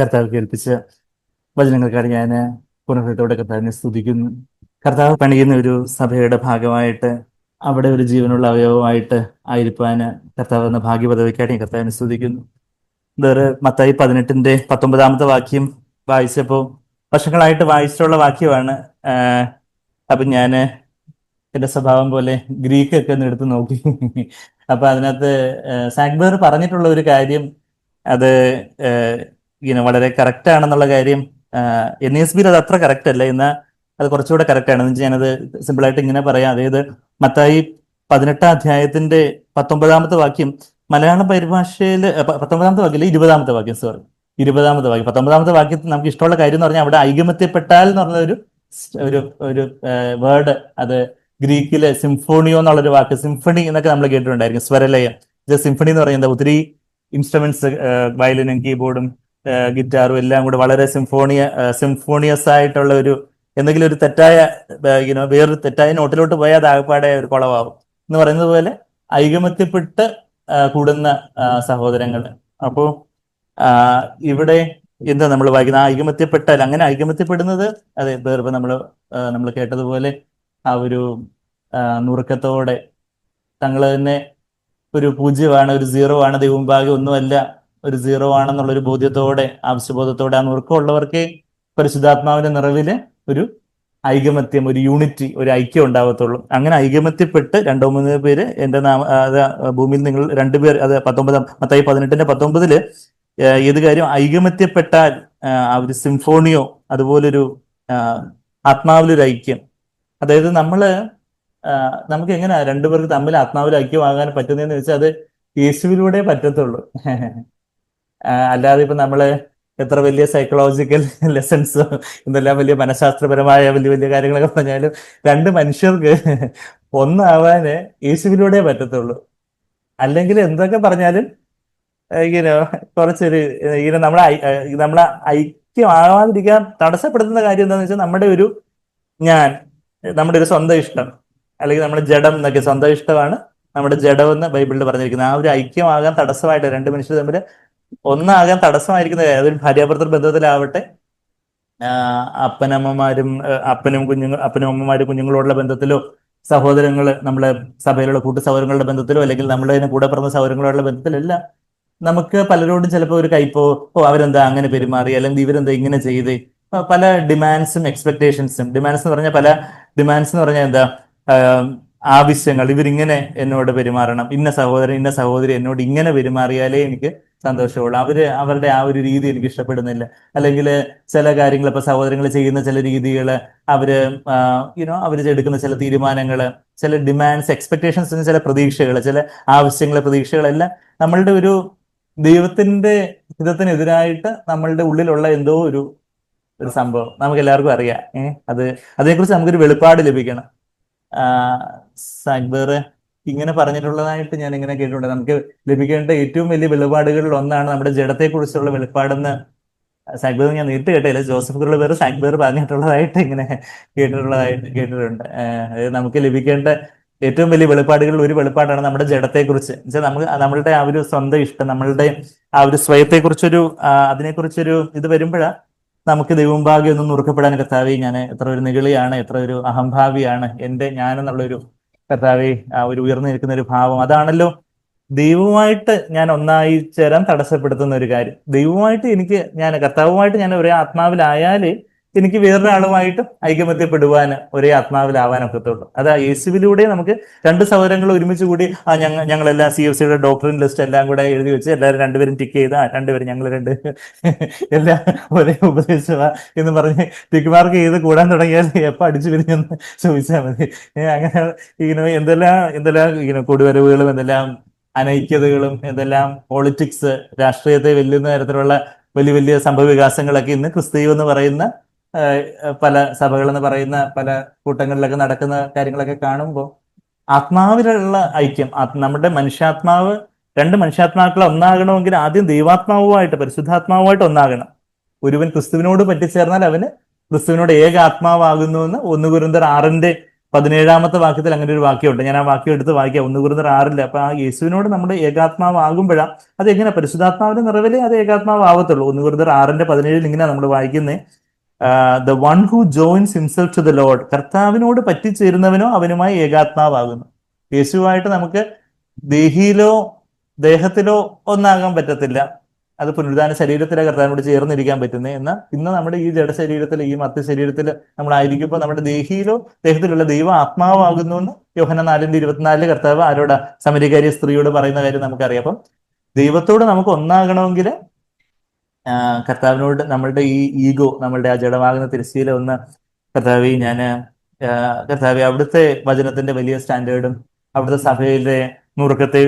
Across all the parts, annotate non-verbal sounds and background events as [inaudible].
കർത്താവ് കേൾപ്പിച്ച വചനങ്ങൾക്കാണ് ഞാൻ പുനഃത്തോടെ കർത്താവിനെ സ്തുതിക്കുന്നു. കർത്താവ് പണിയുന്ന ഒരു സഭയുടെ ഭാഗമായിട്ട് അവിടെ ഒരു ജീവനുള്ള അവയവമായിട്ട് ആയിരിക്കാൻ കർത്താവ് എന്ന ഭാഗ്യപദവിക്കായിട്ട് ഞാൻ കർത്താവിനെ സ്തുതിക്കുന്നു. വേറെ മത്തായി പതിനെട്ടിന്റെ പത്തൊമ്പതാമത്തെ വാക്യം വായിച്ചപ്പോൾ വർഷങ്ങളായിട്ട് വായിച്ചിട്ടുള്ള വാക്യമാണ് അപ്പം ഞാൻ എന്റെ സ്വഭാവം പോലെ ഗ്രീക്ക് ഒക്കെ ഒന്ന് എടുത്ത് നോക്കി. അപ്പം അതിനകത്ത് സാഗ്ബേർ പറഞ്ഞിട്ടുള്ള ഒരു കാര്യം അത് ഇങ്ങനെ വളരെ കറക്റ്റ് ആണെന്നുള്ള കാര്യം എൻ എസ് ബിയിൽ അത് അത്ര കറക്റ്റ് അല്ല. എന്നാൽ അത് കുറച്ചുകൂടെ കറക്റ്റ് ആണ്. ഞാനത് സിമ്പിളായിട്ട് ഇങ്ങനെ പറയാം. അതായത് മത്തായി പതിനെട്ടാം അധ്യായത്തിന്റെ പത്തൊമ്പതാമത്തെ വാക്യം മലയാള പരിഭാഷയിൽ പത്തൊമ്പതാമത്തെ വാക്യം ഇരുപതാമത്തെ വാക്യം സോറി ഇരുപതാമത്തെ വാക്യം. പത്തൊമ്പതാമത്തെ വാക്യത്തിൽ നമുക്ക് ഇഷ്ടമുള്ള കാര്യം എന്ന് പറഞ്ഞാൽ അവിടെ ഐകമത്യപ്പെട്ടാൽ എന്ന് പറഞ്ഞ ഒരു ഒരു ഒരു വേർഡ് അത് ഗ്രീക്കിലെ സിംഫോണിയോ എന്നുള്ളൊരു വാക്ക് സിംഫണി എന്നൊക്കെ നമ്മൾ കേട്ടിട്ടുണ്ടായിരിക്കും. സ്വരലയം. ഇത് സിംഫണി എന്ന് പറയുന്നത് ഒത്തിരി ഇൻസ്ട്രുമെന്റ്സ് വയലിനും കീബോർഡും ഗിറ്റാറും എല്ലാം കൂടെ വളരെ സിംഫോണിയ സിംഫോണിയസ് ആയിട്ടുള്ള ഒരു എന്തെങ്കിലും ഒരു തെറ്റായ യുനോ വേറൊരു തെറ്റായ നോട്ടിലോട്ട് പോയാൽ അത് ആകപ്പാടെ ഒരു കുളമാവും എന്ന് പറയുന്നത് പോലെ ഐകമത്യപ്പെട്ട് കൂടുന്ന സഹോദരങ്ങൾ അപ്പോ ഇവിടെ എന്താ നമ്മൾ വായിക്കുന്ന ആ ഐകമത്യപ്പെട്ടാൽ അങ്ങനെ ഐകമത്യപ്പെടുന്നത്? അതെ വേറെ നമ്മൾ നമ്മൾ കേട്ടതുപോലെ ആ ഒരു നുറുക്കത്തോടെ തങ്ങൾ തന്നെ ഒരു പൂജ്യമാണ് ഒരു സീറോ ആണ് ദൈവം ഭാഗ്യം ഒന്നുമല്ല ഒരു സീറോ ആണെന്നുള്ള ഒരു ബോധ്യത്തോടെ ആവശ്യബോധത്തോടെ ആ നുറുക്കമുള്ളവർക്ക് പരിശുദ്ധാത്മാവിന്റെ നിറവിൽ ഒരു ഐകമത്യം ഒരു യൂണിറ്റി ഒരു ഐക്യം ഉണ്ടാവത്തുള്ളൂ. അങ്ങനെ ഐകമത്യപ്പെട്ട് രണ്ടോ മൂന്ന് പേര് എന്റെ നാമ ഭൂമിയിൽ നിങ്ങൾ രണ്ടുപേർ അത് പത്തൊമ്പതാം മത്തായി പതിനെട്ടിന്റെ പത്തൊമ്പതിൽ ഏത് കാര്യം? ഐകമത്യപ്പെട്ടാൽ ആ ഒരു സിംഫോണിയോ അതുപോലൊരു ആത്മാവിലൊരു ഐക്യം. അതായത് നമ്മൾ നമുക്ക് എങ്ങനെയാ രണ്ടുപേർക്ക് തമ്മിൽ ആത്മാവിൽ ഐക്യമാകാൻ പറ്റുന്നതെന്ന് വെച്ചാൽ അത് യേശുവിലൂടെ പറ്റത്തുള്ളൂ. [laughs] അല്ലാതെ ഇപ്പൊ നമ്മൾ എത്ര വലിയ സൈക്കോളജിക്കൽ ലെസൺസ് എന്തെല്ലാം വലിയ മനഃശാസ്ത്രപരമായ വലിയ വലിയ കാര്യങ്ങളൊക്കെ പറഞ്ഞാലും രണ്ട് മനുഷ്യർക്ക് [laughs] ഒന്നാവാന് യേശുവിലൂടെ പറ്റത്തുള്ളൂ. അല്ലെങ്കിൽ എന്തൊക്കെ പറഞ്ഞാലും ഇങ്ങനെ കുറച്ചൊരു ഇങ്ങനെ നമ്മളെ നമ്മളെ ഐക്യമാവാതിരിക്കാൻ തടസ്സപ്പെടുത്തുന്ന കാര്യം എന്താണെന്ന് വെച്ചാൽ നമ്മുടെ ഒരു ഞാൻ നമ്മുടെ ഒരു സ്വന്തം ഇഷ്ടം. അല്ലെങ്കിൽ നമ്മുടെ ജഡം എന്നൊക്കെ സ്വന്തം ഇഷ്ടമാണ്. നമ്മുടെ ജഡം എന്ന് ബൈബിളിൽ പറഞ്ഞിരിക്കുന്നത്. ആ ഒരു ഐക്യമാകാൻ തടസ്സമായിട്ട് രണ്ട് മനുഷ്യർ തമ്മിൽ ഒന്നാകാൻ തടസ്സമായിരിക്കുന്ന അതൊരു ഭാര്യാഭർത്തൃ ബന്ധത്തിലാവട്ടെ അപ്പനമ്മമാരും അപ്പനും കുഞ്ഞുങ്ങൾ അപ്പനും അമ്മമാരും കുഞ്ഞുങ്ങളോടുള്ള ബന്ധത്തിലോ സഹോദരങ്ങൾ നമ്മളെ സഭയിലുള്ള കൂട്ടു സഹോദരങ്ങളുടെ ബന്ധത്തിലോ അല്ലെങ്കിൽ നമ്മുടെ കൂടെ പറഞ്ഞ സഹോദരങ്ങളോടുള്ള ബന്ധത്തിലെല്ലാം നമുക്ക് പലരോടും ചിലപ്പോൾ ഒരു കൈപ്പോ ഓ അവരെന്താ അങ്ങനെ പെരുമാറി അല്ലെങ്കിൽ ഇവരെന്താ ഇങ്ങനെ ചെയ്ത് പല ഡിമാൻഡ്സും എക്സ്പെക്ടേഷൻസും ഡിമാൻഡ്സ് എന്ന് പറഞ്ഞാൽ പല ഡിമാൻഡ്സ് എന്ന് പറഞ്ഞാൽ എന്താ ആവശ്യങ്ങൾ ഇവരിങ്ങനെ എന്നോട് പെരുമാറണം ഇന്ന സഹോദരൻ ഇന്ന സഹോദരി എന്നോട് ഇങ്ങനെ പെരുമാറിയാലേ എനിക്ക് സന്തോഷമുള്ളൂ. അവർ അവരുടെ ആ ഒരു രീതി എനിക്ക് ഇഷ്ടപ്പെടുന്നില്ല. അല്ലെങ്കിൽ ചില കാര്യങ്ങൾ ഇപ്പൊ സഹോദരങ്ങൾ ചെയ്യുന്ന ചില രീതികൾ അവർ യുനോ അവർ എടുക്കുന്ന ചില തീരുമാനങ്ങൾ ചില ഡിമാൻഡ്സ് എക്സ്പെക്ടേഷൻസ് ചില പ്രതീക്ഷകൾ ചില ആവശ്യങ്ങൾ പ്രതീക്ഷകളെല്ലാം നമ്മളുടെ ഒരു ദൈവത്തിന്റെ ഹിതത്തിനെതിരായിട്ട് നമ്മളുടെ ഉള്ളിലുള്ള എന്തോ ഒരു ഒരു സംഭവം. നമുക്ക് എല്ലാവർക്കും അറിയാം. ഏഹ് അത് അതിനെക്കുറിച്ച് നമുക്കൊരു വെളിപ്പാട് ലഭിക്കണം. സാഗ്ബർ ഇങ്ങനെ പറഞ്ഞിട്ടുള്ളതായിട്ട് ഞാൻ ഇങ്ങനെ കേട്ടിട്ടുണ്ട്. നമുക്ക് ലഭിക്കേണ്ട ഏറ്റവും വലിയ വെളിപാടുകളിൽ ഒന്നാണ് നമ്മുടെ ജഡത്തെക്കുറിച്ചുള്ള വെളിപ്പാടെന്ന് സാക്ബർ ഞാൻ നേരിട്ട് കേട്ടില്ല. ജോസഫ് കുറുള്ള വേറെ സാക്ബർ പറഞ്ഞിട്ടുള്ളതായിട്ട് ഇങ്ങനെ കേട്ടിട്ടുള്ളതായിട്ട് കേട്ടിട്ടുണ്ട്. അതായത് നമുക്ക് ലഭിക്കേണ്ട ഏറ്റവും വലിയ വെളിപ്പാടുകളിൽ ഒരു വെളിപ്പാടാണ് നമ്മുടെ ജഡത്തെക്കുറിച്ച്. വെച്ചാൽ നമുക്ക് നമ്മളുടെ ആ ഒരു സ്വന്തം ഇഷ്ടം നമ്മളുടെ ആ ഒരു സ്വയത്തെക്കുറിച്ചൊരു അതിനെക്കുറിച്ചൊരു ഇത് വരുമ്പോഴാണ് നമുക്ക് ദൈവംഭാഗ്യം ഒന്നും നുറുക്കപ്പെടാൻ കത്താവി ഞാൻ എത്ര ഒരു നിഗളിയാണ് എത്ര ഒരു അഹംഭാവിയാണ് എന്റെ ഞാൻ എന്നുള്ളൊരു കർത്താവി ആ ഒരു ഉയർന്നു നിൽക്കുന്ന ഒരു ഭാവം. അതാണല്ലോ ദൈവമായിട്ട് ഞാൻ ഒന്നായി ചേരാൻ തടസ്സപ്പെടുത്തുന്ന ഒരു കാര്യം. ദൈവമായിട്ട് എനിക്ക് ഞാൻ കർത്താവുമായിട്ട് ഞാൻ ഒരേ ആത്മാവിലായാലേ എനിക്ക് വേറൊരാളുമായിട്ടും ഐകമത്യപ്പെടുവാൻ ഒരേ ആത്മാവിലാവാൻ ഒക്കത്തുള്ളൂ. അതാ യേശുവിലൂടെ നമുക്ക് രണ്ട് സഹോദരങ്ങൾ ഒരുമിച്ച് കൂടി ആ ഞങ്ങൾ ഞങ്ങളെല്ലാം സി എഫ് സിയുടെ ഡോക്ടറിൻ ലിസ്റ്റ് എല്ലാം കൂടെ എഴുതി വെച്ച് എല്ലാവരും രണ്ടുപേരും ടിക്ക് ചെയ്ത് ആ രണ്ടുപേരും ഞങ്ങൾ രണ്ട് [laughs] എല്ലാം ഒരേ ഉപദേശമാ എന്ന് പറഞ്ഞ് ടിക്ക് മാർക്ക് ചെയ്ത് കൂടാൻ തുടങ്ങിയാൽ എപ്പോൾ അടിച്ചു പിരിഞ്ഞെന്ന് ചോദിച്ചാൽ മതി. അങ്ങനെ ഇങ്ങനെ എന്തെല്ലാം എന്തെല്ലാം ഇങ്ങനെ കൊടുവരവുകളും എന്തെല്ലാം അനൈക്യതകളും എന്തെല്ലാം പോളിറ്റിക്സ് രാഷ്ട്രീയത്തെ വെല്ലുന്ന തരത്തിലുള്ള വലിയ വലിയ സംഭവ വികാസങ്ങളൊക്കെ ഇന്ന് ക്രിസ്തീവ് എന്ന് പറയുന്ന പല സഭകൾ എന്ന് പറയുന്ന പല കൂട്ടങ്ങളിലൊക്കെ നടക്കുന്ന കാര്യങ്ങളൊക്കെ കാണുമ്പോൾ ആത്മാവിലുള്ള ഐക്യം നമ്മുടെ മനുഷ്യാത്മാവ് രണ്ട് മനുഷ്യാത്മാക്കൾ ഒന്നാകണമെങ്കിൽ ആദ്യം ദൈവാത്മാവുമായിട്ട് പരിശുദ്ധാത്മാവുമായിട്ട് ഒന്നാകണം. ഒരുവൻ ക്രിസ്തുവിനോട് പറ്റിച്ചേർന്നാൽ അവന് ക്രിസ്തുവിനോട് ഏക ആത്മാവാകുന്നു എന്ന് ഒന്ന് കുരുന്തർ ആറിന്റെ പതിനേഴാമത്തെ വാക്യത്തിൽ അങ്ങനെ ഒരു വാക്യമുണ്ട്. ഞാൻ ആ വാക്യം എടുത്ത് വായിക്കാം. ഒന്ന് കുറുന്നർ ആറില്ല അപ്പൊ ആ യേശുവിനോട് നമ്മുടെ ഏകാത്മാവാകുമ്പോഴാണ് അത് എങ്ങനെ പരിശുദ്ധാത്മാവിന്റെ നിറവിലെ അത് ഏകാത്മാവ് ആവത്തുള്ളൂ? ഒന്ന് കുറുന്നർ ആറിന്റെ പതിനേഴിൽ ഇങ്ങനെ നമ്മൾ വായിക്കുന്നത് the one who joins himself to the lord കർത്താവിനോട് പറ്റിച്ചേരുന്നവനോ അവനുമായി ഏകാത്മാവാകുന്നു. യേശുവായിട്ട് നമുക്ക് ദേഹിയിലോ ദേഹത്തിലോ ഒന്നാകാൻ പറ്റത്തില്ല. അത് പുനരുദ്ധാന ശരീരത്തിലെ കർത്താവിനോട് ചേർന്നിരിക്കാൻ പറ്റുന്നത് എന്നാൽ ഇന്ന് നമ്മുടെ ഈ ജഡ ശരീരത്തിൽ ഈ മത്യ ശരീരത്തിൽ നമ്മളായിരിക്കുമ്പോൾ നമ്മുടെ ദേഹിയിലോ ദേഹത്തിലുള്ള ദൈവ ആത്മാവാകുന്നു എന്ന് യോഹന നാലിന്റെ ഇരുപത്തിനാലിൽ കർത്താവ് ആരോടാ സമരികാരി സ്ത്രീയോട് പറയുന്ന കാര്യം നമുക്കറിയാം. അപ്പം ദൈവത്തോട് നമുക്ക് ഒന്നാകണമെങ്കിൽ കർത്താവിനോട് നമ്മളുടെ ഈ ഈഗോ നമ്മളുടെ ആ ജഡമാകുന്ന തിരശ്ശീല ഒന്ന് കർത്താവി ഞാൻ കർത്താവി അവിടുത്തെ വചനത്തിന്റെ വലിയ സ്റ്റാൻഡേർഡും അവിടുത്തെ സഭയിലെ നുറുക്കത്തെ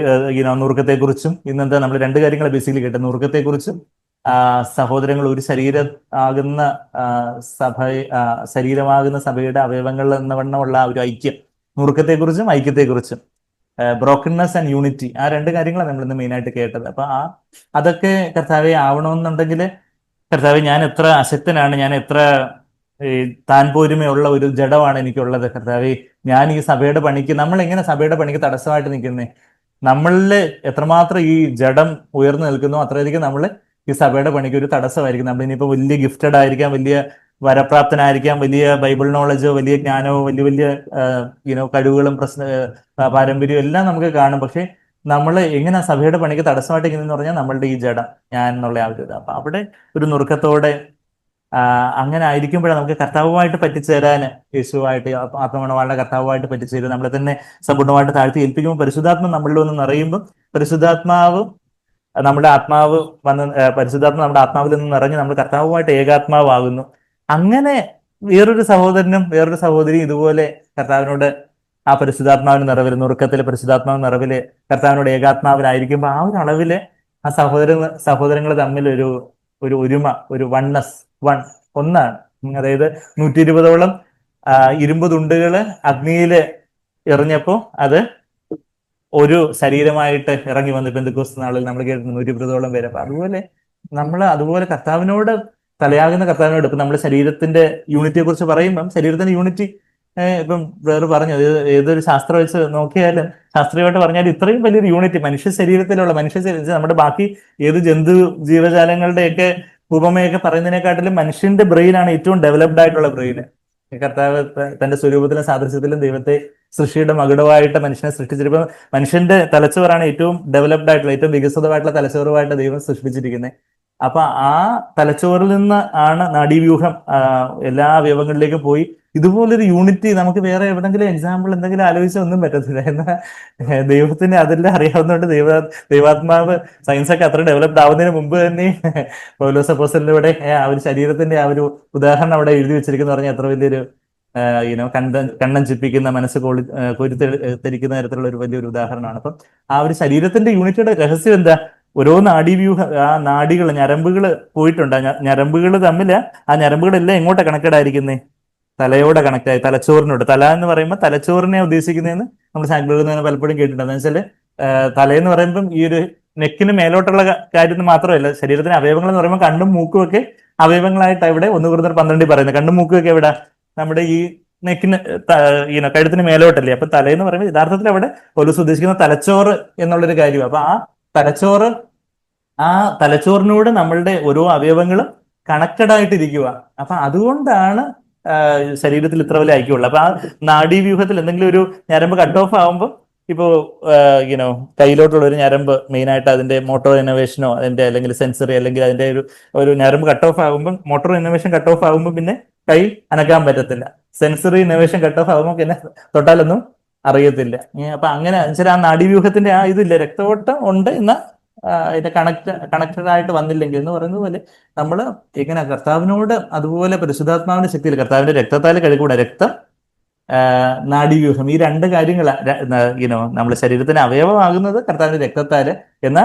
നുറുക്കത്തെ കുറിച്ചും ഇന്നത്തെ നമ്മൾ രണ്ട് കാര്യങ്ങൾ ബേസിക്കലി കേട്ട നുറുക്കത്തെ കുറിച്ചും സഹോദരങ്ങൾ ഒരു ശരീര ആകുന്ന സഭ ശരീരമാകുന്ന സഭയുടെ അവയവങ്ങൾ എന്ന വണ്ണമുള്ള ഒരു ഐക്യം. നുറുക്കത്തെക്കുറിച്ചും ഐക്യത്തെക്കുറിച്ചും. ബ്രോക്കൺനെസ് ആൻഡ് യൂണിറ്റി ആ രണ്ട് കാര്യങ്ങളാണ് നമ്മൾ ഇന്ന് മെയിനായിട്ട് കേട്ടത്. അപ്പൊ ആ അതൊക്കെ കർത്താവെ ആവണമെന്നുണ്ടെങ്കിൽ കർത്താവ് ഞാൻ എത്ര അശക്തനാണ് ഞാൻ എത്ര താൻ പോരുമയുള്ള ഒരു ജഡമാണ് എനിക്കുള്ളത്. കർത്താവ് ഞാൻ ഈ സഭയുടെ പണിക്ക് നമ്മൾ എങ്ങനെ സഭയുടെ പണിക്ക് തടസ്സമായിട്ട് നിൽക്കുന്നേ? നമ്മളിൽ എത്രമാത്രം ഈ ജഡം ഉയർന്നു നിൽക്കുന്നു അത്രയധികം നമ്മൾ ഈ സഭയുടെ പണിക്ക് ഒരു തടസ്സമായിരിക്കും. നമ്മൾ ഇനിയിപ്പോൾ വലിയ ഗിഫ്റ്റഡ് ആയിരിക്കാം വലിയ വരപ്രാപ്തനായിരിക്കാം. വലിയ ബൈബിൾ നോളജോ വലിയ ജ്ഞാനമോ വലിയ വലിയ യുനോ കഴിവുകളും പ്രശ്ന പാരമ്പര്യവും എല്ലാം നമുക്ക് കാണും. പക്ഷേ നമ്മൾ എങ്ങനെ സഭയുടെ പണിക്ക് തടസ്സമായിട്ട് ഇങ്ങനെ പറഞ്ഞാൽ നമ്മളുടെ ഈ ജഡം. ഞാൻ എന്നുള്ള ആ ഒരു ഇത്. അപ്പൊ അവിടെ ഒരു നുറുക്കത്തോടെ അങ്ങനെ ആയിരിക്കുമ്പോഴാണ് നമുക്ക് കർത്താവുമായിട്ട് പറ്റിച്ചേരാൻ യേശുവായിട്ട് ആത്മ- ആത്മഗുണവാളുടെ കർത്താവുമായിട്ട് പറ്റിച്ചേരും. നമ്മളെ തന്നെ സമ്പൂർണമായിട്ട് താഴ്ത്തി ഏൽപ്പിക്കുമ്പോൾ പരിശുദ്ധാത്മ നമ്മളിൽ ഒന്ന് നിറയുമ്പോൾ പരിശുദ്ധാത്മാവ് നമ്മുടെ ആത്മാവ് വന്ന് പരിശുദ്ധാത്മ നമ്മുടെ ആത്മാവിൽ നിന്ന് നിറഞ്ഞ് നമ്മൾ കർത്താവുമായിട്ട് ഏകാത്മാവാകുന്നു. അങ്ങനെ വേറൊരു സഹോദരനും വേറൊരു സഹോദരിയും ഇതുപോലെ കർത്താവിനോട് ആ പരിശുദ്ധാത്മാവിന് നിറവിൽ നുറുക്കത്തിലെ പരിശുദ്ധാത്മാവ് നിറവിൽ കർത്താവിനോട് ഏകാത്മാവിലായിരിക്കുമ്പോൾ ആ ഒരു അളവിൽ ആ സഹോദര സഹോദരങ്ങൾ തമ്മിൽ ഒരു ഒരു ഒരുമ ഒരു വണ്ണസ് വൺ ഒന്നാണ്. അതായത് നൂറ്റി ഇരുപതോളം ഇരുമ്പ് തുണ്ടുകൾ അഗ്നിയിൽ എറിഞ്ഞപ്പോ അത് ഒരു ശരീരമായിട്ട് ഇറങ്ങി വന്നു എന്തൊക്കെ നാളിൽ നമ്മൾ കേട്ടിട്ടുണ്ട് നൂറ്റി ഇരുപതോളം പേര്. അപ്പൊ അതുപോലെ നമ്മൾ അതുപോലെ കർത്താവിനോട് തലയാകുന്ന കർത്താവിനോട് ഇപ്പം നമ്മുടെ ശരീരത്തിന്റെ യൂണിറ്റിയെ കുറിച്ച് പറയുമ്പം ശരീരത്തിന്റെ യൂണിറ്റി ഇപ്പം വേറെ പറഞ്ഞു. ഏതൊരു ശാസ്ത്രം വെച്ച് നോക്കിയാലും ശാസ്ത്രീയമായിട്ട് പറഞ്ഞാൽ ഇത്രയും വലിയൊരു യൂണിറ്റ് മനുഷ്യ ശരീരത്തിലുള്ള മനുഷ്യ ശരീരത്തിൽ നമ്മുടെ ബാക്കി ഏത് ജന്തു ജീവജാലങ്ങളുടെയൊക്കെ ഉപമയൊക്കെ പറയുന്നതിനെക്കാട്ടിലും മനുഷ്യന്റെ ബ്രെയിനാണ് ഏറ്റവും ഡെവലപ്ഡ് ആയിട്ടുള്ള ബ്രെയിന് കർത്താവ് തന്റെ സ്വരൂപത്തിലും സാദൃശ്യത്തിലും ദൈവത്തെ സൃഷ്ടിയുടെ മകുടമായിട്ട് മനുഷ്യനെ സൃഷ്ടിച്ചിരിക്കുന്നത് മനുഷ്യന്റെ തലച്ചോറാണ് ഏറ്റവും ഡെവലപ്ഡ് ആയിട്ടുള്ള ഏറ്റവും വികസിതമായിട്ടുള്ള തലച്ചോറുമായിട്ട് ദൈവം സൃഷ്ടിച്ചിരിക്കുന്നത്. അപ്പൊ ആ തലച്ചോറിൽ നിന്ന് ആണ് നാഡീവ്യൂഹം എല്ലാ അവയവങ്ങളിലേക്കും പോയി. ഇതുപോലൊരു യൂണിറ്റി നമുക്ക് വേറെ എവിടെങ്കിലും എക്സാമ്പിൾ എന്തെങ്കിലും ആലോചിച്ച ഒന്നും പറ്റത്തില്ല. എന്നാൽ ദൈവത്തിന് അതെല്ലാം അറിയാവുന്നതുകൊണ്ട് ദൈവ ദൈവാത്മാവ് സയൻസ് ഒക്കെ അത്ര ഡെവലപ്ഡ് ആവുന്നതിന് മുമ്പ് തന്നെ പൗലോസ് അപ്പോസ്റ്റലിലൂടെ ആ ഒരു ശരീരത്തിന്റെ ആ ഒരു ഉദാഹരണം അവിടെ എഴുതി വെച്ചിരിക്കുന്ന പറഞ്ഞാൽ എത്ര വലിയൊരു യുനോ കണ്ട കണ്ണം ചിപ്പിക്കുന്ന മനസ്സ് കോളി കൊരുത്തെരിക്കുന്ന തരത്തിലുള്ള ഒരു വലിയൊരു ഉദാഹരണമാണ്. അപ്പം ആ ഒരു ശരീരത്തിന്റെ യൂണിറ്റിയുടെ രഹസ്യം എന്താ? ഓരോ നാഡീവ്യൂഹ ആ നാഡികൾ ഞരമ്പുകൾ പോയിട്ടുണ്ട്. ഞരമ്പുകൾ തമ്മിൽ ആ ഞരമ്പുകളെല്ലാം എങ്ങോട്ടാ കണക്റ്റഡ് ആയിരിക്കുന്നേ തലയോടെ കണക്ട് ആയി തലച്ചോറിനോട്. തല എന്ന് പറയുമ്പോൾ തലച്ചോറിനെ ഉദ്ദേശിക്കുന്നതെന്ന് നമ്മൾ സാങ്കിളിൽ പലപ്പോഴും കേട്ടിട്ടുണ്ട്. എന്ന് വെച്ചാൽ തലയെന്ന് പറയുമ്പം ഈ ഒരു നെക്കിന് മേലോട്ടുള്ള കാര്യത്തിന് മാത്രമല്ല ശരീരത്തിന് അവയവങ്ങൾ എന്ന് പറയുമ്പോൾ കണ്ണും മൂക്കും ഒക്കെ അവയവങ്ങളായിട്ട് ഇവിടെ ഒന്ന് കൂടുതൽ പന്ത്രണ്ടിൽ പറയുന്നത്. കണ്ണും മൂക്കും ഒക്കെ എവിടെ? നമ്മുടെ ഈ നെക്കിന് ഈ കഴുത്തിന് മേലോട്ടല്ലേ? അപ്പൊ തലയെന്ന് പറയുമ്പോൾ യഥാർത്ഥത്തിൽ അവിടെ പോലീസ് ഉദ്ദേശിക്കുന്ന തലച്ചോറ് എന്നുള്ളൊരു കാര്യമാണ് അപ്പൊ ആ തലച്ചോറ് ആ തലച്ചോറിനോട് നമ്മളുടെ ഓരോ അവയവങ്ങളും കണക്റ്റഡ് ആയിട്ടിരിക്കുക അപ്പൊ അതുകൊണ്ടാണ് ശരീരത്തിൽ ഇത്ര വലിയ ഐക്യമുള്ളത് അപ്പൊ ആ നാഡീവ്യൂഹത്തിൽ എന്തെങ്കിലും ഒരു ഞരമ്പ് കട്ട് ഓഫ് ആകുമ്പോൾ ഇപ്പോ യുനോ കയ്യിലോട്ടുള്ള ഒരു ഞരമ്പ് മെയിൻ ആയിട്ട് അതിന്റെ മോട്ടോർ ഇന്നോവേഷനോ അതിന്റെ അല്ലെങ്കിൽ സെൻസറി അല്ലെങ്കിൽ അതിന്റെ ഒരു ഒരു ഞരമ്പ് കട്ട് ഓഫ് ആകുമ്പോൾ മോട്ടോർ ഇന്നോവേഷൻ കട്ട് ഓഫ് ആകുമ്പോൾ പിന്നെ കൈ അനക്കാൻ പറ്റത്തില്ല. സെൻസറി ഇന്നോവേഷൻ കട്ട് ഓഫ് ആകുമ്പോൾ പിന്നെ തൊട്ടാലൊന്നും അറിയത്തില്ല. അപ്പൊ അങ്ങനെ വെച്ചാൽ ആ നാഡീവ്യൂഹത്തിന്റെ ആ ഇതില്ല രക്തവോട്ടം ഉണ്ട് എന്ന അതിന്റെ കണക്ട് കണക്റ്റഡ് ആയിട്ട് വന്നില്ലെങ്കിൽ എന്ന് പറയുന്നത് പോലെ നമ്മൾ എങ്ങനെ കർത്താവിനോട് അതുപോലെ പരിശുദ്ധാത്മാവിന്റെ ശക്തിയിൽ കർത്താവിന്റെ രക്തത്താൽ കഴുകൂടെ രക്തം നാടിവ്യൂഹം ഈ രണ്ട് കാര്യങ്ങൾ യുനോ നമ്മുടെ ശരീരത്തിന് അവയവമാകുന്നത് കർത്താവിന്റെ രക്തത്താൽ എന്ന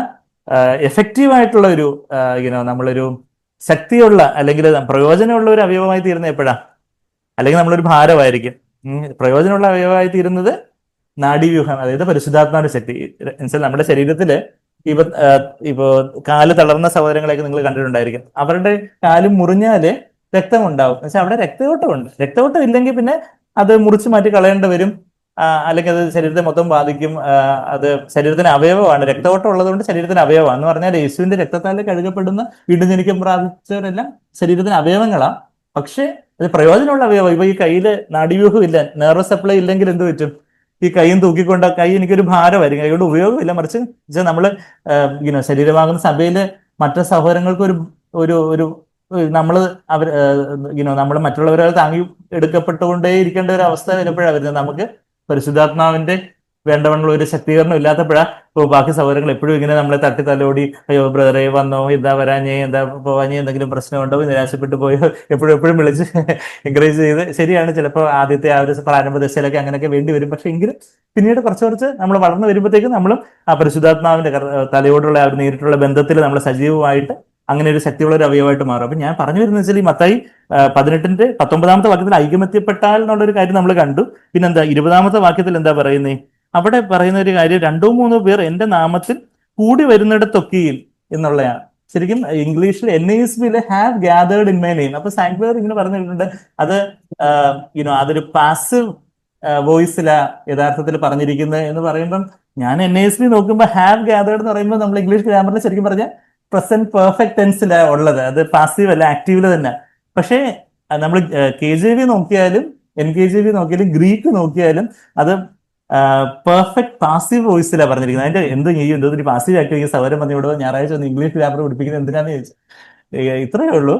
എഫക്റ്റീവ് ആയിട്ടുള്ള ഒരു യുനോ നമ്മളൊരു ശക്തിയുള്ള അല്ലെങ്കിൽ പ്രയോജനമുള്ള ഒരു അവയവമായി തീരുന്നത് എപ്പോഴാ? അല്ലെങ്കിൽ നമ്മളൊരു ഭാരമായിരിക്കും. പ്രയോജനമുള്ള അവയവമായി തീരുന്നത് നാഡീവ്യൂഹം അതായത് പരിശുദ്ധാത്മാവിന്റെ ശക്തി. എന്നുവെച്ചാൽ നമ്മുടെ ശരീരത്തിൽ ഇപ്പൊ ഇപ്പോ കാൽ തളർന്ന സഹോദരങ്ങളെയൊക്കെ നിങ്ങൾ കണ്ടിട്ടുണ്ടായിരിക്കും. അവരുടെ കാൽ മുറിഞ്ഞാൽ രക്തം ഉണ്ടാവും പക്ഷെ അവിടെ രക്തയോട്ടമുണ്ട്. രക്തയോട്ടം ഇല്ലെങ്കിൽ പിന്നെ അത് മുറിച്ച് മാറ്റി കളയേണ്ടി വരും. അല്ലെങ്കിൽ അത് ശരീരത്തെ മൊത്തം ബാധിക്കും. അത് ശരീരത്തിന് അവയവമാണ്. രക്തഓട്ടം ഉള്ളതുകൊണ്ട് ശരീരത്തിന് അവയവമാണ്. എന്ന് പറഞ്ഞാൽ യേശുവിന്റെ രക്തത്താൽ കഴുകപ്പെടുന്ന വീണ്ടും ജനിക്കം പ്രാപിച്ചവരെല്ലാം ശരീരത്തിന് അവയവങ്ങളാണ് പക്ഷേ അത് പ്രയോജനമുള്ള അവയവം. ഇപ്പൊ ഈ കയ്യിൽ നാടിവ്യൂഹം ഇല്ല. നെർവസ് സപ്ലൈ ഇല്ലെങ്കിൽ എന്ത് പറ്റും? ഈ കൈയും തൂക്കിക്കൊണ്ട് കൈ എനിക്കൊരു ഭാരമായിരിക്കും. കൈ കൊണ്ട് ഉപയോഗമില്ല. മറിച്ച് വെച്ചാൽ നമ്മൾ ഇങ്ങനെ ശരീരമാകുന്ന സഭയിൽ മറ്റു സഹോദരങ്ങൾക്ക് ഒരു ഒരു ഒരു നമ്മൾ അവർ ഇങ്ങനെ നമ്മൾ മറ്റുള്ളവരെ താങ്ങി എടുക്കപ്പെട്ടുകൊണ്ടേ ഇരിക്കേണ്ട ഒരു അവസ്ഥ വരുമ്പോഴാണ് വരുന്നത്. നമുക്ക് പരിശുദ്ധാത്മാവിന്റെ വേണ്ടവണ്ണുള്ള ഒരു ശക്തീകരണം ഇല്ലാത്തപ്പോഴാ ഇപ്പോൾ ബാക്കി സൗകര്യങ്ങൾ എപ്പോഴും ഇങ്ങനെ നമ്മളെ തട്ടി തലോടി അയ്യോ ബ്രദറെ വന്നോ എന്താ വരാഞ്ഞേ എന്താ പോവാഞ്ഞേ എന്തെങ്കിലും പ്രശ്നമുണ്ടോ നിരാശപ്പെട്ടു പോയോ? എപ്പോഴും എപ്പോഴും വിളിച്ച് എൻകറേജ് ചെയ്ത് ശരിയാണ്. ചിലപ്പോൾ ആദ്യത്തെ ആ ഒരു പ്രാരംഭ ദശയിലൊക്കെ അങ്ങനെയൊക്കെ വേണ്ടി വരും. പക്ഷെ എങ്കിലും പിന്നീട് കുറച്ച് കുറച്ച് നമ്മൾ വളർന്നു വരുമ്പോഴത്തേക്കും നമ്മളും ആ പരിശുദ്ധാത്മാവിന്റെ തലയോടുള്ള ആ ഒരു നേരിട്ടുള്ള ബന്ധത്തിൽ നമ്മൾ സജീവമായിട്ട് അങ്ങനെ ഒരു ശക്തിയുള്ള ഒരു അവയവമായിട്ട് മാറും. അപ്പൊ ഞാൻ പറഞ്ഞു വരുന്നത് വെച്ചാൽ ഈ മത്തായി പതിനെട്ടിന്റെ പത്തൊമ്പതാമത്തെ വാക്യത്തിൽ ഐകമത്യപ്പെട്ടാൽ എന്നുള്ളൊരു കാര്യം നമ്മൾ കണ്ടു. പിന്നെന്താ ഇരുപതാമത്തെ വാക്യത്തിൽ എന്താ പറയുന്നേ? അവിടെ പറയുന്ന ഒരു കാര്യം രണ്ടോ മൂന്നോ പേർ എന്റെ നാമത്തിൽ കൂടി വരുന്നിടത്തൊക്കെയിൽ എന്നുള്ളതാണ്. ശരിക്കും ഇംഗ്ലീഷിൽ എൻ എസ് ബിയിലെ have gathered in my name അപ്പൊ സാങ്ക്വയർ ഇങ്ങനെ പറഞ്ഞിട്ടുണ്ട്. അത് യുനോ അതൊരു പാസീവ് വോയിസിലാ യഥാർത്ഥത്തിൽ പറഞ്ഞിരിക്കുന്നത് എന്ന് പറയുമ്പം ഞാൻ എൻ എസ് ബി നോക്കുമ്പോൾ ഹാവ് ഗ്യാതേർഡ് എന്ന് പറയുമ്പോൾ നമ്മൾ ഇംഗ്ലീഷ് ഗ്രാമറിൽ ശരിക്കും പറഞ്ഞാൽ പ്രസന്റ് പെർഫെക്റ്റ് ടെൻസിലാണ് ഉള്ളത്. അത് പാസീവ് അല്ല ആക്റ്റീവിൽ തന്നെ. പക്ഷേ നമ്മൾ കെ ജെ വി നോക്കിയാലും എൻ കെ ജെ വി നോക്കിയാലും ഗ്രീക്ക് നോക്കിയാലും അത് പെർഫെക്റ്റ് പാസീവ് വോയിസിലാണ് പറഞ്ഞിരിക്കുന്നത്. അതിന്റെ എന്ത് ചെയ്യും എന്തോ ഒരു പാസീവ് ആക്ടി ഈ സൗരം പറഞ്ഞു ഇവിടെ ഞായറാഴ്ച ഒന്ന് ഇംഗ്ലീഷ് ഗ്രാമർ പഠിപ്പിക്കുന്നത് എന്തിനാന്ന് ചോദിച്ചു. ഇത്രയേ ഉള്ളൂ.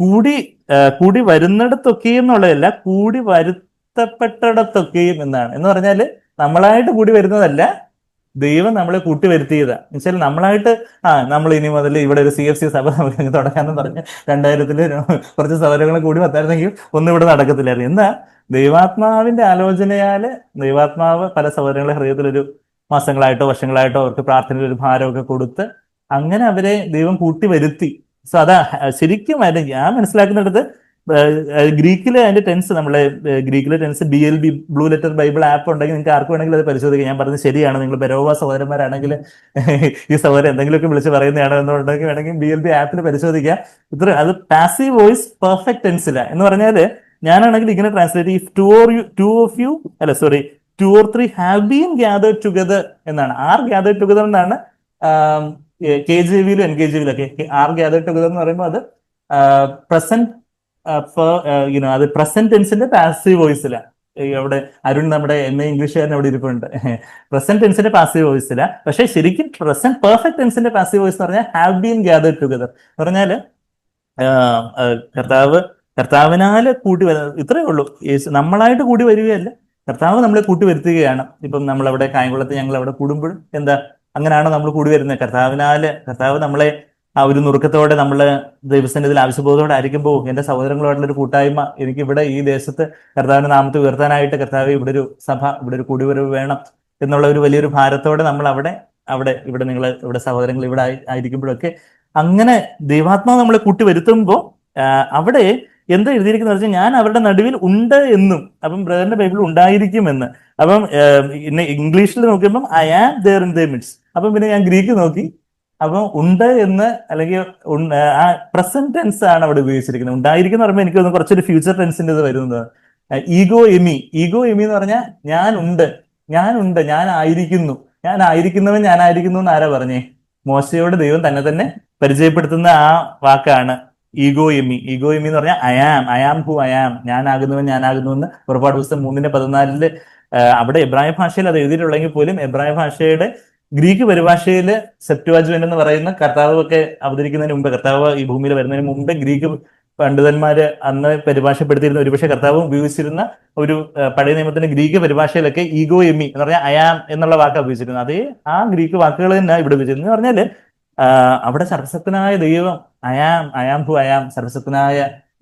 കൂടി കൂടി വരുന്നിടത്തൊക്കെയും എന്നുള്ളതല്ല കൂടി വരുത്തപ്പെട്ടിടത്തൊക്കെയും എന്നാണ്. എന്ന് പറഞ്ഞാൽ നമ്മളായിട്ട് കൂടി വരുന്നതല്ല ദൈവം നമ്മളെ കൂട്ടി വരുത്തിയതാ. എന്നുവെച്ചാൽ നമ്മളായിട്ട് ആ നമ്മൾ ഇനി മുതൽ ഇവിടെ ഒരു സി എഫ് സി സഭ തുടങ്ങാന്ന് പറഞ്ഞ് രണ്ടായിരത്തിൽ കുറച്ച് സൗകര്യങ്ങൾ കൂടി വന്നായിരുന്നെങ്കിൽ ഒന്നും ഇവിടെ നടക്കത്തില്ലായിരുന്നു. എന്നാ ദൈവാത്മാവിന്റെ ആലോചനയാൽ ദൈവാത്മാവ് പല സഹോദരങ്ങളെ ഹൃദയത്തിലൊരു മാസങ്ങളായിട്ടോ വർഷങ്ങളായിട്ടോ അവർക്ക് പ്രാർത്ഥനയിൽ ഒരു ഭാരമൊക്കെ കൊടുത്ത് അങ്ങനെ അവരെ ദൈവം കൂട്ടി വരുത്തി സോ അതാ ശരിക്കും അതിന്റെ ഞാൻ മനസ്സിലാക്കുന്നിടത്ത് ഗ്രീക്കിലെ അതിന്റെ ടെൻസ് നമ്മളെ ഗ്രീക്കിലെ tense B L B blue letter Bible app ഉണ്ടെങ്കിൽ നിങ്ങൾക്ക് ആർക്ക് വേണമെങ്കിലും അത് പരിശോധിക്കാം. ഞാൻ പറഞ്ഞത് ശരിയാണ്. നിങ്ങൾ ബരോവ സഹോദരന്മാരാണെങ്കിൽ ഈ സഹോദരൻ എന്തെങ്കിലുമൊക്കെ വിളിച്ച് പറയുന്നതാണ് എന്നുണ്ടെങ്കിൽ വേണമെങ്കിൽ ബി എൽ ബി ആപ്പിൽ പരിശോധിക്കാം. ഇത്ര അത് പാസീവ് വോയിസ് പെർഫെക്റ്റ് ടെൻസിലാണ് എന്ന് പറഞ്ഞാൽ ഞാനാണെങ്കിൽ ഇങ്ങനെ translate if two or you two of you അല്ല sorry two or three have been gathered together എന്നാണ്. ആർ ഗ്യാതേർഡ് ടുഗദർ എന്നാണ് കെ ജെ വിയിലും എൻ കെ ജെ വിയിലൊക്കെ ആർ ഗ്യാതേർഡ് ടുഗദർ എന്ന് പറയുമ്പോൾ അത് പ്രസന്റ് യുനോ അത് പ്രസന്റ് ടെൻസിന്റെ പാസീവ് വോയിസിലാണ് അവിടെ അരുൺ നമ്മുടെ എം എ ഇംഗ്ലീഷുകാരൻ അവിടെ ഇരിപ്പുണ്ട്. പ്രസന്റ് ടെൻസിന്റെ പാസീവ് വോയിസിലാണ് പക്ഷേ ശരിക്കും പ്രസന്റ് പെർഫെക്റ്റ് ടെൻസിന്റെ പാസീവ് വോയിസ് എന്ന് പറഞ്ഞാൽ have been gathered together ah കർത്താവ് കർത്താവിനാല് കൂട്ടി വരുന്നത് ഇത്രയേ ഉള്ളൂ. യേശു നമ്മളായിട്ട് കൂടി വരികയല്ല. കർത്താവ് നമ്മളെ കൂട്ടി വരുത്തുകയാണ്. ഇപ്പം നമ്മളവിടെ കായംകുളത്ത് ഞങ്ങൾ അവിടെ കൂടുമ്പോഴും എന്താ അങ്ങനെയാണ് നമ്മൾ കൂടി വരുന്നത്? കർത്താവിനാല് കർത്താവ് നമ്മളെ ആ ഒരു നുറുക്കത്തോടെ നമ്മൾ ദൈവസന്നിധിയിൽ ആവശ്യബോധത്തോടെ ആയിരിക്കുമ്പോൾ എന്റെ സഹോദരങ്ങളോടുള്ള ഒരു കൂട്ടായ്മ എനിക്ക് ഇവിടെ ഈ ദേശത്ത് കർത്താവിന്റെ നാമത്തെ ഉയർത്താനായിട്ട് കർത്താവ് ഇവിടെ ഒരു സഭ ഇവിടെ ഒരു കൂടിവരവ് വേണം എന്നുള്ള ഒരു വലിയൊരു ഭാരത്തോടെ നമ്മൾ അവിടെ അവിടെ ഇവിടെ നിങ്ങൾ ഇവിടെ സഹോദരങ്ങൾ ഇവിടെ ആയി- ആയിരിക്കുമ്പോഴൊക്കെ അങ്ങനെ ദൈവാത്മാവ് നമ്മളെ കൂട്ടി വരുത്തുമ്പോൾ അവിടെ എന്താ എഴുതിയിരിക്കുന്നത് വെച്ചാൽ ഞാൻ അവരുടെ നടുവിൽ ഉണ്ട് എന്നും. അപ്പം ബ്രദറിന്റെ ബൈബിൾ ഉണ്ടായിരിക്കും എന്ന്. അപ്പം ഇംഗ്ലീഷിൽ നോക്കിയപ്പം I am there in the midst അപ്പം പിന്നെ ഞാൻ ഗ്രീക്ക് നോക്കി. അപ്പം ഉണ്ട് എന്ന് അല്ലെങ്കിൽ ആ പ്രസന്റ് ടെൻസ് ആണ് അവിടെ ഉപയോഗിച്ചിരിക്കുന്നത്. ഉണ്ടായിരിക്കുന്ന പറയുമ്പോൾ എനിക്ക് തോന്നുന്നു കുറച്ചൊരു ഫ്യൂച്ചർ ടെൻസിന്റെ ഇത് വരുന്നത്. ഈഗോ എമി ഈഗോ എമി എന്ന് പറഞ്ഞാൽ ഞാൻ ഉണ്ട്. ഞാൻ ഉണ്ട്. ഞാൻ ആയിരിക്കുന്നു. ഞാൻ ആയിരിക്കുന്നവൻ ഞാനായിരിക്കുന്നു എന്ന് ആരാ പറഞ്ഞേ? മോശയോട് ദൈവം തന്നെ തന്നെ പരിചയപ്പെടുത്തുന്ന ആ വാക്കാണ്. ഈഗോ എമി ഈഗോ എമി എന്ന് പറഞ്ഞാൽ I am I am who I am ഞാനാകുന്നവൻ ഞാനാകുന്നു എന്ന് പുറപ്പാട് പുസ്തകം മൂന്നിന്റെ പതിനാലിൽ അവിടെ എബ്രായ ഭാഷയിൽ അത് എഴുതിയിട്ടുള്ളെങ്കിൽ പോലും എബ്രായ ഭാഷയുടെ ഗ്രീക്ക് പരിഭാഷയിൽ സെപ്റ്റുവാജുവൻ എന്ന് പറയുന്ന കർത്താവ് ഒക്കെ അവതരിക്കുന്നതിന് മുമ്പ് കർത്താവ് ഈ ഭൂമിയിൽ വരുന്നതിന് മുമ്പ് ഗ്രീക്ക് പണ്ഡിതന്മാര് അന്ന് പരിഭാഷപ്പെടുത്തിയിരുന്ന ഒരുപക്ഷെ കർത്താവ് ഉപയോഗിച്ചിരുന്ന ഒരു പഴയ നിയമത്തിന്റെ ഗ്രീക്ക് പരിഭാഷയിലൊക്കെ ഈഗോ എമി എന്ന് പറഞ്ഞാൽ അയാം എന്നുള്ള വാക്ക് ഉപയോഗിച്ചിരുന്നത്. അതേ ആ ഗ്രീക്ക് വാക്കുകൾ തന്നെ ഇവിടെ ഉപയോഗിച്ചിരുന്നത്. എന്ന് പറഞ്ഞാൽ അവിടെ സർവശക്തനായ ദൈവം അയാം അയാം ഹു അയാം സർവശക്തനായ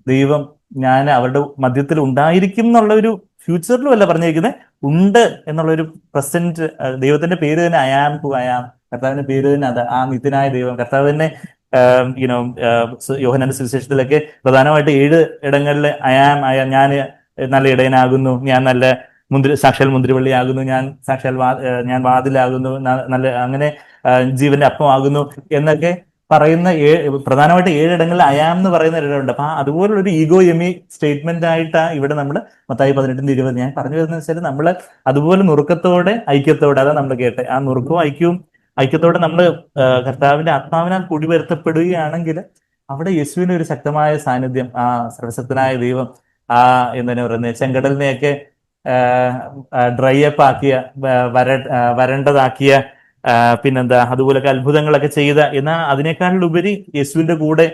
ദൈവം ഞാൻ അവരുടെ മധ്യത്തിൽ ഉണ്ടായിരിക്കും എന്നുള്ള ഒരു ഫ്യൂച്ചറിലും അല്ല പറഞ്ഞിരിക്കുന്നത് ഉണ്ട് എന്നുള്ള ഒരു പ്രസന്റ് ദൈവത്തിന്റെ പേര് തന്നെ അയാം ഹു അയാം കർത്താവിന്റെ പേര് തന്നെ അത് ആ നിത്യനായ ദൈവം. കർത്താവ് തന്നെ യുനോ യോഹനന്റെ സുവിശേഷത്തിലൊക്കെ പ്രധാനമായിട്ട് ഏഴ് ഇടങ്ങളിൽ അയാം അയാം ഞാൻ നല്ല ഇടയനാകുന്നു. ഞാൻ നല്ല മുന്തിരി സാക്ഷാൽ മുന്തിരിവള്ളിയാകുന്നു ഞാൻ സാക്ഷാൽ ഞാൻ വാതിലാകുന്നു നല്ല അങ്ങനെ ജീവന്റെ അപ്പമാകുന്നു എന്നൊക്കെ പറയുന്ന ഏ- പ്രധാനമായിട്ട് ഏഴിടങ്ങളിൽ അയാം എന്ന് പറയുന്ന ഒരിടമുണ്ട്. അപ്പൊ അതുപോലുള്ള ഒരു ഈഗോ എമി സ്റ്റേറ്റ്മെന്റ് ആയിട്ടാണ് ഇവിടെ നമ്മൾ മത്തായി പതിനെട്ടിന്റെ ഇരുപത് ഞാൻ പറഞ്ഞു വരുന്നത് വെച്ചാൽ നമ്മൾ അതുപോലെ നുറുക്കത്തോടെ ഐക്യത്തോടെ അതാണ് നമ്മൾ കേട്ടെ ആ നുറുക്കവും ഐക്യവും ഐക്യത്തോടെ നമ്മൾ കർത്താവിന്റെ ആത്മാവിനാൽ കൂടി വരുത്തപ്പെടുകയാണെങ്കിൽ അവിടെ യേശുവിന് ഒരു ശക്തമായ സാന്നിധ്യം ആ സർവശക്തനായ ദൈവം ആ എന്താണ് പറയുന്നത്. ചെങ്കടലിനെയൊക്കെ ഡ്രൈ അപ്പ് ആക്കിയ വര വരണ്ടതാക്കിയ പിന്നെന്താ അതുപോലൊക്കെ അത്ഭുതങ്ങളൊക്കെ ചെയ്ത എന്നാൽ അതിനേക്കാളുപരി യേശുവിന്റെ കൂടെ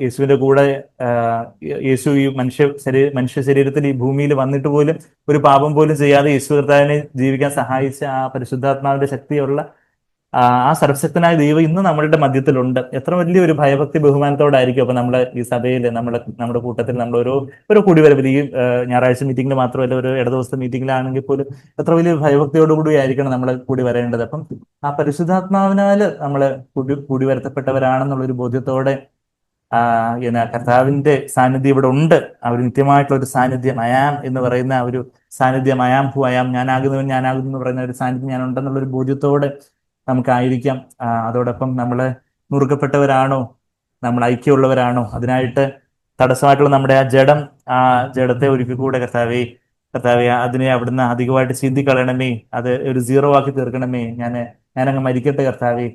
യേശുവിന്റെ കൂടെ യേശു ഈ മനുഷ്യ ശരീര മനുഷ്യ ശരീരത്തിൽ ഈ ഭൂമിയിൽ വന്നിട്ട് പോലും ഒരു പാപം പോലും ചെയ്യാതെ യേശു കർത്താവിനെ ജീവിക്കാൻ സഹായിച്ച ആ പരിശുദ്ധാത്മാവിന്റെ ശക്തിയുള്ള ആ സർവശക്തനായ ദൈവം ഇന്ന് നമ്മളുടെ മധ്യത്തിലുണ്ട്. എത്ര വലിയൊരു ഭയഭക്തി ബഹുമാനത്തോടായിരിക്കും അപ്പൊ നമ്മുടെ ഈ സഭയിൽ നമ്മുടെ നമ്മുടെ കൂട്ടത്തിൽ നമ്മൾ ഓരോ ഓരോ കൂടിവരവിൽ ഈ ഞായറാഴ്ച മീറ്റിംഗിൽ മാത്രമല്ല ഒരു ഇട ദിവസത്തെ മീറ്റിംഗിലാണെങ്കിൽ പോലും എത്ര വലിയ ഭയഭക്തിയോടുകൂടി ആയിരിക്കണം നമ്മൾ കൂടി വരേണ്ടത്. അപ്പം ആ പരിശുദ്ധാത്മാവിനാല് നമ്മൾ കൂടി കൂടി വരുത്തപ്പെട്ടവരാണെന്നുള്ള ഒരു ബോധ്യത്തോടെ എന്നാ കർത്താവിന്റെ സാന്നിധ്യം ഇവിടെ ഉണ്ട്. ആ ഒരു നിത്യമായിട്ടുള്ള ഒരു സാന്നിധ്യം അയാം എന്ന് പറയുന്ന ഒരു സാന്നിധ്യം അയാം ഭൂ അയാം ഞാനാകുന്നവൻ ഞാനാകുന്നു എന്ന് പറയുന്ന ഒരു സാന്നിധ്യം ഞാൻ ഉണ്ടെന്നുള്ള ഒരു ബോധ്യത്തോടെ നമുക്കായിരിക്കാം. അതോടൊപ്പം നമ്മൾ നുറുക്കപ്പെട്ടവരാണോ? നമ്മൾ ഐക്യമുള്ളവരാണോ? അതിനായിട്ട് തടസ്സമായിട്ടുള്ള നമ്മുടെ ആ ജഡം ആ ജഡത്തെ ഒരുക്കിക്കൂടെ കൂടെ കർത്താവേ? കർത്താവെ അതിനെ അവിടുന്ന് അധികമായിട്ട് ചിന്തിക്കളയണമേ? അത് ഒരു സീറോ ആക്കി തീർക്കണമേ? ഞാൻ ഞാനങ്ങ് മരിക്കട്ടെ കർത്താവെ.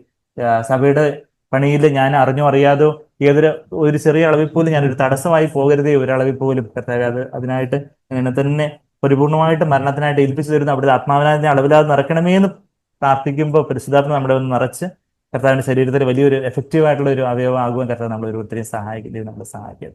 സഭയുടെ പണിയിൽ ഞാൻ അറിഞ്ഞോ അറിയാതോ ഏതൊരു ഒരു ചെറിയ അളവിൽ പോലും ഞാനൊരു തടസ്സമായി പോകരുതേ ഒരളവിൽ പോലും കർത്താവെ. അത് അതിനായിട്ട് എന്നെ തന്നെ പരിപൂർണമായിട്ട് മരണത്തിനായിട്ട് ഏൽപ്പിച്ചു തരുന്ന അവിടുത്തെ ആത്മാവിനെ അളവിലാതെ നിറക്കണമേ എന്ന് പ്രാർത്ഥിക്കുമ്പോൾ പരിശുദ്ധാത്മ നമ്മുടെ ഒന്ന് നിറച്ച് കർത്താവിന്റെ ശരീരത്തിൽ വലിയൊരു എഫക്റ്റീവ് ആയിട്ടുള്ള ഒരു അവയവം ആകുവാൻ കർത്താവ് നമ്മൾ ഓരോരുത്തരെയും സഹായിക്കുന്നത് നമ്മളെ സഹായിക്കട്ടെ.